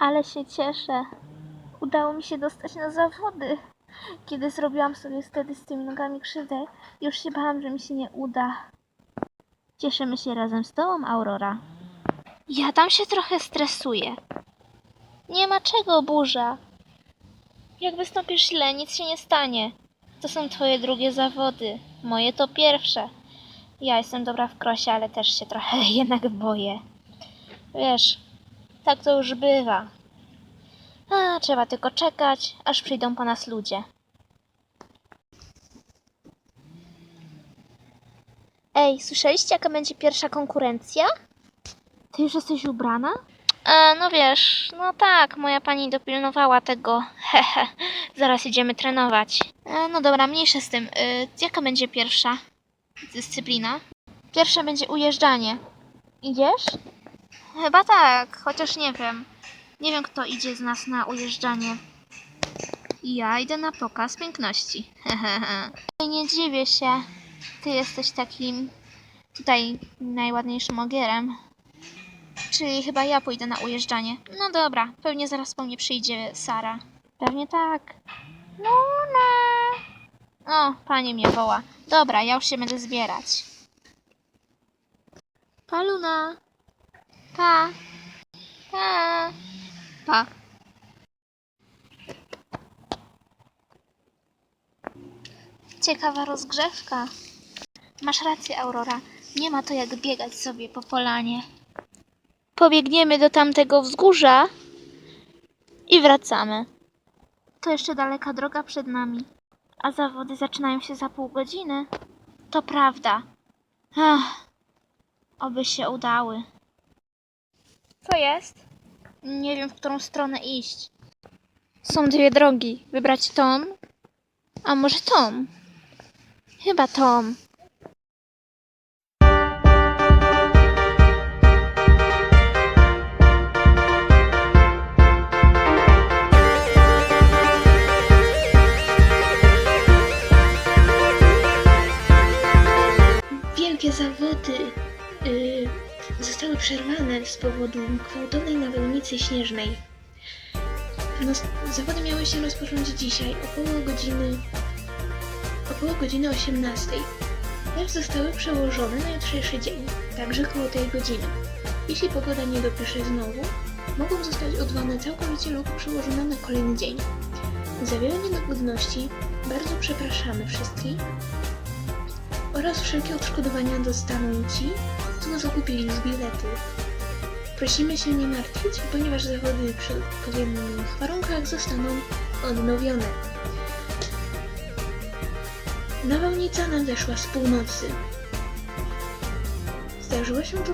Ale się cieszę. Udało mi się dostać na zawody. Kiedy zrobiłam sobie wtedy z tymi nogami krzywdę, już się bałam, że mi się nie uda. Cieszymy się razem z tobą, Aurora. Ja tam się trochę stresuję. Nie ma czego, burza. Jak wystąpisz źle, nic się nie stanie. To są twoje drugie zawody. Moje to pierwsze. Ja jestem dobra w krosie, ale też się trochę jednak boję. Wiesz, tak to już bywa. A, trzeba tylko czekać, aż przyjdą po nas ludzie. Ej, słyszeliście, jaka będzie pierwsza konkurencja? Ty już jesteś ubrana? E, no wiesz, no tak, moja pani dopilnowała tego. Hehe, zaraz idziemy trenować. E, no dobra, mniejsze z tym. E, jaka będzie pierwsza dyscyplina? Pierwsza będzie ujeżdżanie. Idziesz? Chyba tak, chociaż nie wiem. Nie wiem, kto idzie z nas na ujeżdżanie. Ja idę na pokaz piękności. Nie dziwię się. Ty jesteś takim tutaj najładniejszym ogierem. Czyli chyba ja pójdę na ujeżdżanie. No dobra, pewnie zaraz po mnie przyjdzie Sara. Pewnie tak. Luna! O, pani mnie woła. Dobra, ja już się będę zbierać. Pa, Luna. Pa. Pa. Pa. Ciekawa rozgrzewka. Masz rację, Aurora. Nie ma to jak biegać sobie po polanie. Pobiegniemy do tamtego wzgórza i wracamy. To jeszcze daleka droga przed nami, a zawody zaczynają się za pół godziny. To prawda. Ach, oby się udały. Co jest? Nie wiem, w którą stronę iść. Są dwie drogi. Wybrać tą, a może tą? Chyba tą. Przerwane z powodu gwałtownej nawałnicy śnieżnej. No, zawody miały się rozpocząć dzisiaj około godziny około godziny 18. Lecz zostały przełożone na jutrzejszy dzień, także koło tej godziny. Jeśli pogoda nie dopisze znowu, mogą zostać odwołane całkowicie lub przełożone na kolejny dzień. Za wiele niedogodności bardzo przepraszamy wszystkich oraz wszelkie odszkodowania dostaną ci, co zakupili już bilety. Prosimy się nie martwić, ponieważ zawody przy odpowiednich warunkach zostaną odnowione. Nawałnica nadeszła z północy. Zdarzyło się to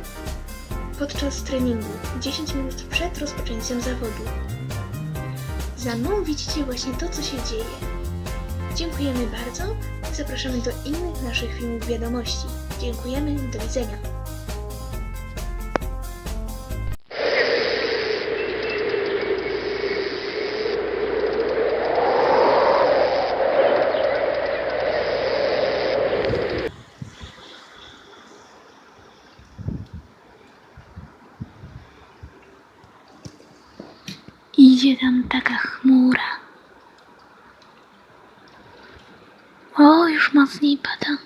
podczas treningu, 10 minut przed rozpoczęciem zawodu. Za mną widzicie właśnie to, co się dzieje. Dziękujemy bardzo i zapraszamy do innych naszych filmów wiadomości. Dziękujemy, do widzenia. Idzie tam taka chmura. O, już mocniej pada.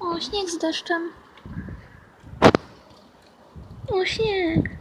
O, śnieg z deszczem. O, śnieg.